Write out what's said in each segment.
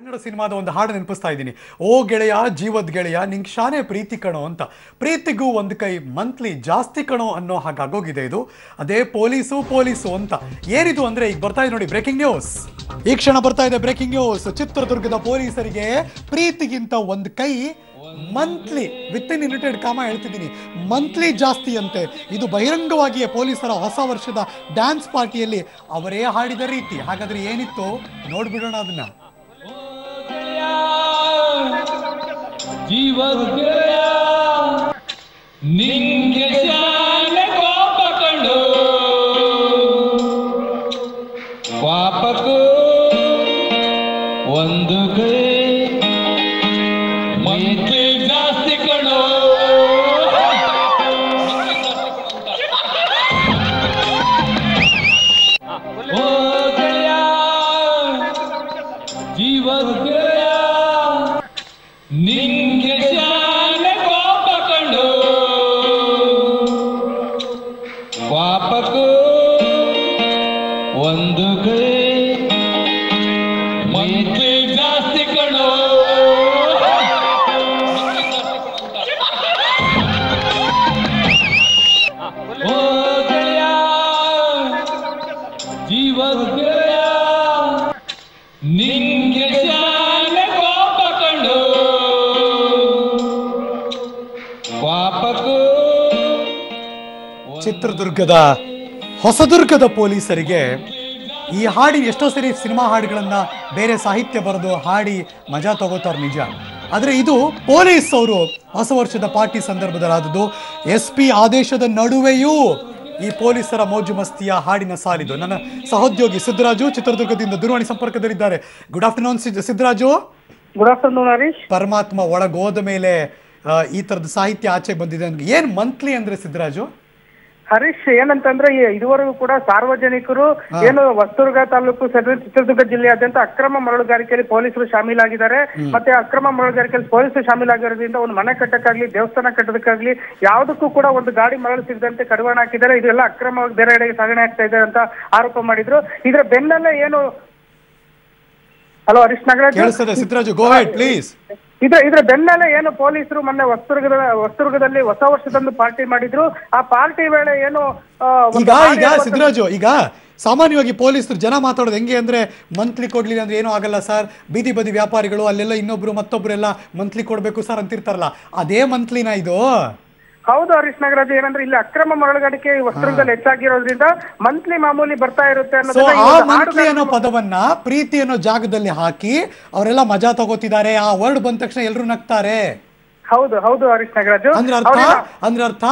ಕನ್ನಡ ಸಿನಿಮಾದ ಒಂದು ಹಾಡು ನೆನಪಿಸ್ತಾ ಇದ್ದೀನಿ. ಓ ಗೆಳೆಯ, ಜೀವದ ಗೆಳೆಯ, ನಿಂಗೆ ಶಾನೆ ಪ್ರೀತಿ ಕಣೋ ಅಂತ. ಪ್ರೀತಿಗೂ ಒಂದು ಕೈ ಮಂತ್ಲಿ ಜಾಸ್ತಿ ಕಣೋ ಅನ್ನೋ ಹಾಗಾಗೋಗಿದೆ ಇದು. ಅದೇ ಪೊಲೀಸು ಪೊಲೀಸು ಅಂತ. ಏನಿದು ಅಂದ್ರೆ ಈಗ ಬರ್ತಾ ಇದೆ ನೋಡಿ ಬ್ರೇಕಿಂಗ್ ನ್ಯೂಸ್ ಈ ಕ್ಷಣ ಬರ್ತಾ ಇದೆ ಬ್ರೇಕಿಂಗ್ ನ್ಯೂಸ್ ಚಿತ್ರದುರ್ಗದ ಪೊಲೀಸರಿಗೆ ಪ್ರೀತಿಗಿಂತ ಒಂದು ಕೈ ಮಂತ್ಲಿ. ವಿತ್ ಇನ್ ಯುನಿಟೆಡ್ ಕಾಮ ಹೇಳ್ತಿದ್ದೀನಿ. ಮಂತ್ಲಿ ಜಾಸ್ತಿ ಅಂತೆ. ಇದು ಬಹಿರಂಗವಾಗಿಯೇ ಪೊಲೀಸರ ಹೊಸ ವರ್ಷದ ಡ್ಯಾನ್ಸ್ ಪಾರ್ಟಿಯಲ್ಲಿ ಅವರೇ ಹಾಡಿದ ರೀತಿ. ಹಾಗಾದ್ರೆ ಏನಿತ್ತು? ನೋಡ್ಬಿಡೋಣ ಅದನ್ನ. ಜೀವದ್ಗೆಯ ನಿಂಗೆ ಶಾಲೆ ಕೋಪ ಕಂಡು. ಪಾಪಕ್ಕೂ ಒಂದು ಕೈ ಜಾಸ್ತಿ ಕಣೋ. ಜೀವದ್ಗೆಯ ನಿಂಗೆ ಚಿತ್ರದುರ್ಗದ ಹೊಸದುರ್ಗದ ಪೊಲೀಸರಿಗೆ ಈ ಹಾಡಿ ಎಷ್ಟೋ ಸರಿ ಸಿನಿಮಾ ಹಾಡುಗಳನ್ನು ಬೇರೆ ಸಾಹಿತ್ಯ ಬರೆದು ಹಾಡಿ ಮಜಾ ತಗೋತಾರೆ ನಿಜ. ಆದರೆ ಇದು ಪೊಲೀಸ್ ಅವರು ಹೊಸ ವರ್ಷದ ಪಾರ್ಟಿ ಸಂದರ್ಭದಲ್ಲಾದದ್ದು. ಎಸ್ ಪಿ ಆದೇಶದ ನಡುವೆಯೂ ಈ ಪೊಲೀಸರ ಮೋಜು ಮಸ್ತಿಯ ಹಾಡಿನ ಸಾಲಿದು. ನನ್ನ ಸಹೋದ್ಯೋಗಿ ಸಿದ್ದರಾಜು ಚಿತ್ರದುರ್ಗದಿಂದ ದೂರವಾಣಿ ಸಂಪರ್ಕದಲ್ಲಿದ್ದಾರೆ. Good afternoon Siddaraju good afternoon Harish. ಪರಮಾತ್ಮ ಒಳಗೋದ ಮೇಲೆ ಈ ತರದ ಸಾಹಿತ್ಯ ಆಚೆ ಬಂದಿದೆ ಅಂದ್ರೆ ಏನ್ ಮಂತ್ಲಿ ಅಂದ್ರೆ ಸಿದ್ದರಾಜು ಹರೀಶ್ ಏನಂತಂದ್ರೆ ಇದುವರೆಗೂ ಕೂಡ ಸಾರ್ವಜನಿಕರು ಏನು ಹೊಸದುರ್ಗ ತಾಲೂಕು ಸೇರಿದ ಚಿತ್ರದುರ್ಗ ಜಿಲ್ಲೆಯಾದ್ಯಂತ ಅಕ್ರಮ ಮರಳುಗಾರಿಕೆಯಲ್ಲಿ ಪೊಲೀಸರು ಶಾಮೀಲಾಗಿದ್ದಾರೆ. ಮತ್ತೆ ಅಕ್ರಮ ಮರಳುಗಾರಿಕೆಯಲ್ಲಿ ಪೊಲೀಸರು ಶಾಮೀಲಾಗಿರೋದ್ರಿಂದ ಒಂದು ಮನೆ ಕಟ್ಟಕ್ಕಾಗ್ಲಿ ದೇವಸ್ಥಾನ ಕಟ್ಟೋದಕ್ಕಾಗ್ಲಿ ಯಾವುದಕ್ಕೂ ಕೂಡ ಒಂದು ಗಾಡಿ ಮರಳು ಸಿಗದಂತೆ ಕಡಿವಾಣ ಹಾಕಿದ್ದಾರೆ. ಇದೆಲ್ಲ ಅಕ್ರಮವಾಗಿ ಬೇರೆ ಕಡೆಗೆ ಸಾಗಣೆ ಆಗ್ತಾ ಇದೆ ಅಂತ ಆರೋಪ ಮಾಡಿದ್ರು. ಇದ್ರ ಬೆನ್ನಲ್ಲೇ ಏನು? ಹಲೋ ಹರೀಶ್ ನಗರ ಸಿದ್ದರಾಜು ಗೋ ಪ್ಲೀಸ್ ಇದ್ರ ಇದ್ರ ಬೆನ್ನಲ್ಲೇ ಏನು ಪೊಲೀಸರು ಮೊನ್ನೆ ಹೊಸದುರ್ಗದ ಹೊಸದುರ್ಗದಲ್ಲಿ ಹೊಸ ವರ್ಷದಂದು ಪಾರ್ಟಿ ಮಾಡಿದ್ರು. ಆ ಪಾರ್ಟಿ ವೇಳೆ ಏನು ಈಗ ಈಗ ಸಿದ್ದರಾಜು ಈಗ ಸಾಮಾನ್ಯವಾಗಿ ಪೊಲೀಸರು ಜನ ಮಾತಾಡೋದು ಹೆಂಗೆ ಅಂದ್ರೆ ಮಂತ್ಲಿ ಕೊಡ್ಲಿಲ್ಲ ಅಂದ್ರೆ ಏನೂ ಆಗಲ್ಲ ಸರ್. ಬೀದಿ ಬದಿ ವ್ಯಾಪಾರಿಗಳು ಅಲ್ಲೆಲ್ಲ ಇನ್ನೊಬ್ರು ಮತ್ತೊಬ್ರು ಎಲ್ಲ ಮಂತ್ಲಿ ಕೊಡ್ಬೇಕು ಸರ್ ಅಂತಿರ್ತಾರಲ್ಲ. ಅದೇ ಮಂತ್ಲಿನ ಇದು. ಹೌದು ಹರೀಶ್ ನಾಗರಾಜ್ ಏನಂದ್ರೆ ಇಲ್ಲಿ ಅಕ್ರಮ ಮರಳುಗಾರಿಕೆ ವಸ್ತ್ರದಲ್ಲಿ ಹೆಚ್ಚಾಗಿರೋದ್ರಿಂದ ಮಂತ್ಲಿ ಮಾಮೂಲಿ ಬರ್ತಾ ಇರುತ್ತೆ ಮಂತ್ಲಿ ಅನ್ನೋ ಪದವನ್ನ ಪ್ರೀತಿ ಅನ್ನೋ ಜಾಗದಲ್ಲಿ ಹಾಕಿ ಅವರೆಲ್ಲ ಮಜಾ ತಗೋತಿದ್ದಾರೆ. ಆ ವರ್ಡ್ ಬಂದ ತಕ್ಷಣ ಎಲ್ಲರೂ ನಗ್ತಾರೆ. ಹೌದು ಹೌದು ಹರೀಶ್ ನಾಗರಾಜ್. ಅಂದ್ರೆ ಅರ್ಥ? ಅಂದ್ರೆ ಅರ್ಥ?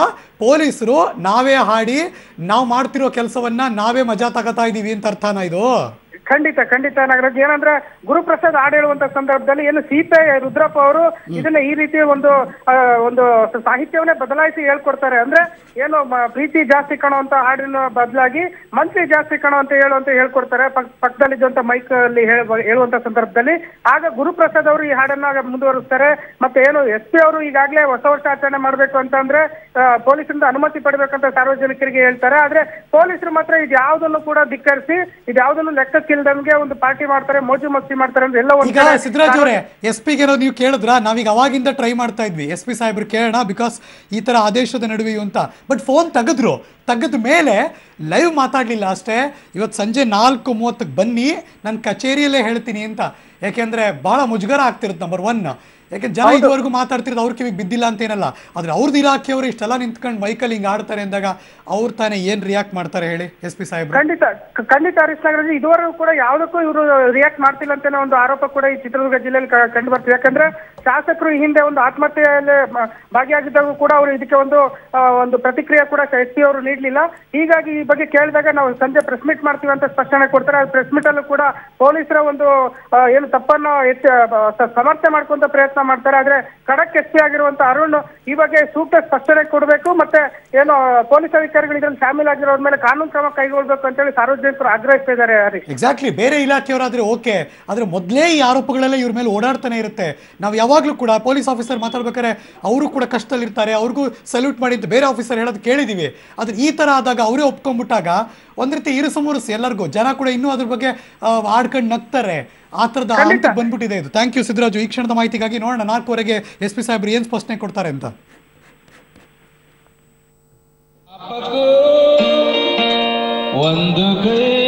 ಪೊಲೀಸರು ನಾವೇ ಹಾಡಿ ನಾವು ಮಾಡ್ತಿರೋ ಕೆಲಸವನ್ನ ನಾವೇ ಮಜಾ ತಗೋತಾ ಇದೀವಿ ಅಂತ ಅರ್ಥನಾ ಇದು? ಖಂಡಿತ ಖಂಡಿತ ನಾಗರಾಜ್. ಏನಂದ್ರೆ ಗುರುಪ್ರಸಾದ್ ಹಾಡು ಹೇಳುವಂತ ಸಂದರ್ಭದಲ್ಲಿ ಏನು ಸೀತೆ ರುದ್ರಪ್ಪ ಅವರು ಇದನ್ನ ಈ ರೀತಿ ಒಂದು ಒಂದು ಸಾಹಿತ್ಯವನ್ನೇ ಬದಲಾಯಿಸಿ ಹೇಳ್ಕೊಡ್ತಾರೆ. ಅಂದ್ರೆ ಏನು ಪ್ರೀತಿ ಜಾಸ್ತಿ ಕಾಣುವಂತ ಅಂತ ಹಾಡಿನ ಬದಲಾಗಿ ಮಂತ್ರಿ ಜಾಸ್ತಿ ಕಾಣೋ ಅಂತ ಹೇಳುವಂತ ಹೇಳ್ಕೊಡ್ತಾರೆ. ಪಕ್ಕದಲ್ಲಿ ಪಕ್ಕದಲ್ಲಿದ್ದಂತ ಮೈಕ್ ಅಲ್ಲಿ ಹೇಳ- ಹೇಳುವಂತ ಸಂದರ್ಭದಲ್ಲಿ. ಆಗ ಗುರುಪ್ರಸಾದ್ ಅವರು ಈ ಹಾಡನ್ನ ಮುಂದುವರಿಸ್ತಾರೆ. ಮತ್ತೆ ಏನು ಎಸ್ ಪಿ ಅವರು ಈಗಾಗಲೇ ಹೊಸ ವರ್ಷ ಆಚರಣೆ ಮಾಡ್ಬೇಕು ಅಂತಂದ್ರೆ ಆ, ಪೊಲೀಸರಿಂದ ಅನುಮತಿ ಪಡ್ಬೇಕಂತ ಸಾರ್ವಜನಿಕರಿಗೆ ಹೇಳ್ತಾರೆ. ಆದ್ರೆ ಪೊಲೀಸರು ಮಾತ್ರ ಇದು ಯಾವುದನ್ನು ಕೂಡ ಧಿಕ್ಕರಿಸಿ ಇದು ಯಾವುದನ್ನು ಲೆಕ್ಕಕ್ಕಿಲ್ದಂಗೆ ಒಂದು ಪಾರ್ಟಿ ಮಾಡ್ತಾರೆ ಮೋಜು ಮಸ್ತಿ ಮಾಡ್ತಾರೆ ಅಂದ್ರೆ ಎಲ್ಲ ಒಂದು ಈಗ ಸಿದ್ದರಾಜ್ ಅವರೇ ಎಸ್ ಪಿಗೆ ನೀವು ಕೇಳಿದ್ರ? ನಾವೀಗ ಅವಾಗಿಂದ ಟ್ರೈ ಮಾಡ್ತಾ ಇದ್ವಿ. ಎಸ್ ಪಿ ಸಾಹೇಬ್ರು ಕೇಳೋಣ ಬಿಕಾಸ್ ಈ ತರ ಆದೇಶದ ನಡುವೆ ಅಂತ. ಬಟ್ ಫೋನ್ ತೆಗೆದ್ರು. ತೆಗೆದ ಮೇಲೆ ಲೈವ್ ಮಾತಾಡ್ಲಿಲ್ಲ ಅಷ್ಟೇ. ಇವತ್ತು ಸಂಜೆ ನಾಲ್ಕು ಮೂವತ್ತಕ್ಕೆ ಬನ್ನಿ. ನನ್ನ ಕಚೇರಿಯಲ್ಲೇ ಹೇಳ್ತೀನಿ ಅಂತ. ಯಾಕೆಂದ್ರೆ ಬಹಳ ಮುಜುಗರ ಆಗ್ತಿರುತ್ತೆ ನಂಬರ್ ಒನ್ ಯಾಕೆ ಜನ ಇದುವರೆಗೂ ಮಾತಾಡ್ತಿರೋದು ಅವ್ರ ಕಿವಿಗೆ ಬಿದ್ದಿಲ್ಲ ಅಂತ ಏನಲ್ಲ. ಆದ್ರೆ ಅವ್ರದ್ದು ಇಲಾಖೆಯವರು ಇಷ್ಟೆಲ್ಲ ನಿಂತ್ಕೊಂಡು ಮೈಕಲ್ಲಿ ಹಿಂಗೆ ಆಡ್ತಾರೆ ಅಂದಾಗ ಅವ್ರು ತಾನೇ ಏನ್ ರಿಯಾಕ್ಟ್ ಮಾಡ್ತಾರೆ ಹೇಳಿ ಎಸ್ ಪಿ ಸಾಹೇಬ್ ಖಂಡಿತ. ಖಂಡಿತ ಹರೀಶ್ ನಾಗರಾಜ್ ಇದುವರೆಗೂ ಕೂಡ ಯಾವುದಕ್ಕೂ ಇವರು ರಿಯಾಕ್ಟ್ ಮಾಡ್ತಿಲ್ಲ ಅಂತ ಒಂದು ಆರೋಪ ಕೂಡ ಈ ಚಿತ್ರದುರ್ಗ ಜಿಲ್ಲೆಯಲ್ಲಿ ಕಂಡು ಬರ್ತಿದೆ. ಯಾಕಂದ್ರೆ ಶಾಸಕರು ಈ ಹಿಂದೆ ಒಂದು ಆತ್ಮಹತ್ಯೆಯಲ್ಲಿ ಭಾಗಿಯಾಗಿದ್ದಾಗೂ ಕೂಡ ಅವರು ಇದಕ್ಕೆ ಒಂದು ಒಂದು ಪ್ರತಿಕ್ರಿಯೆ ಕೂಡ ಎಸ್ ಪಿ ಅವರು ನೀಡಲಿಲ್ಲ. ಹೀಗಾಗಿ ಈ ಬಗ್ಗೆ ಕೇಳಿದಾಗ ನಾವು ಸಂಜೆ ಪ್ರೆಸ್ ಮೀಟ್ ಮಾಡ್ತೀವಿ ಅಂತ ಸ್ಪಷ್ಟನೆ ಕೊಡ್ತಾರೆ. ಪ್ರೆಸ್ ಮೀಟ್ ಅಲ್ಲೂ ಕೂಡ ಪೊಲೀಸರ ಒಂದು ಏನು ತಪ್ಪನ್ನು ಸಮರ್ಥನೆ ಮಾಡ್ಕೊಂತ ಪ್ರಯತ್ನ ಮಾಡ್ತಾರೆ. ಆದ್ರೆ ಖಡಕ್ ಎಸ್ ಪಿ ಆಗಿರುವಂತ ಅರುಣ್ ಈ ಬಗ್ಗೆ ಸೂಕ್ತ ಸ್ಪಷ್ಟನೆ ಕೊಡಬೇಕು ಮತ್ತೆ ಏನು ಪೊಲೀಸ್ ಅಧಿಕಾರಿಗಳು ಇದ್ರಲ್ಲಿ ಶಾಮೀಲಾಗಿರೋದ್ರ ಮೇಲೆ ಕಾನೂನು ಕ್ರಮ ಕೈಗೊಳ್ಬೇಕು ಅಂತ ಹೇಳಿ ಸಾರ್ವಜನಿಕರು ಆಗ್ರಹಿಸ್ತಾ ಇದ್ದಾರೆ ಎಕ್ಸಾಕ್ಟ್ಲಿ ಬೇರೆ ಇಲಾಖೆಯವರಾದ್ರೆ ಓಕೆ ಆದ್ರೆ ಮೊದಲೇ ಈ ಆರೋಪಗಳೆಲ್ಲ ಇವ್ರ ಮೇಲೆ ಓಡಾಡ್ತಾನೆ ಇರುತ್ತೆ. ನಾವು ಯಾವಾಗಲೂ ಕೂಡ ಪೊಲೀಸ್ ಆಫೀಸರ್ ಮಾತಾಡ್ಬೇಕಾದ್ರೆ ಅವರು ಕೂಡ ಕಷ್ಟದಲ್ಲಿರ್ತಾರೆ. ಅವ್ರಿಗೂ ಸಲ್ಯೂಟ್ ಮಾಡಿದ್ದು ಬೇರೆ ಆಫೀಸರ್ ಹೇಳೋದು ಕೇಳಿದೀವಿ. ಆದ್ರೆ ಈ ತರ ಆದಾಗ ಅವರೇ ಒಪ್ಕೊಂಡ್ಬಿಟ್ಟಾಗ ಒಂದ್ ರೀತಿ ಇರುಸು ಎಲ್ಲರಿಗೂ. ಜನ ಕೂಡ ಇನ್ನೂ ಅದ್ರ ಬಗ್ಗೆ ಆಡ್ಕೊಂಡು ನಗ್ತಾರೆ. ಆ ತರದ ಹಂತಕ್ಕೆ ಬಂದ್ಬಿಟ್ಟಿದೆ ಇದು. ಥ್ಯಾಂಕ್ ಯು ಸಿದ್ದರಾಜು ಈ ಕ್ಷಣದ ಮಾಹಿತಿಗಾಗಿ ನೋಡೋಣ. ನಾಲ್ಕುವರೆಗೆ ಎಸ್ ಪಿ ಸಾಹೇಬ್ರು ಏನು ಸ್ಪಷ್ಟನೆ ಕೊಡ್ತಾರೆ ಅಂತ. ಒಂದು ಕೈ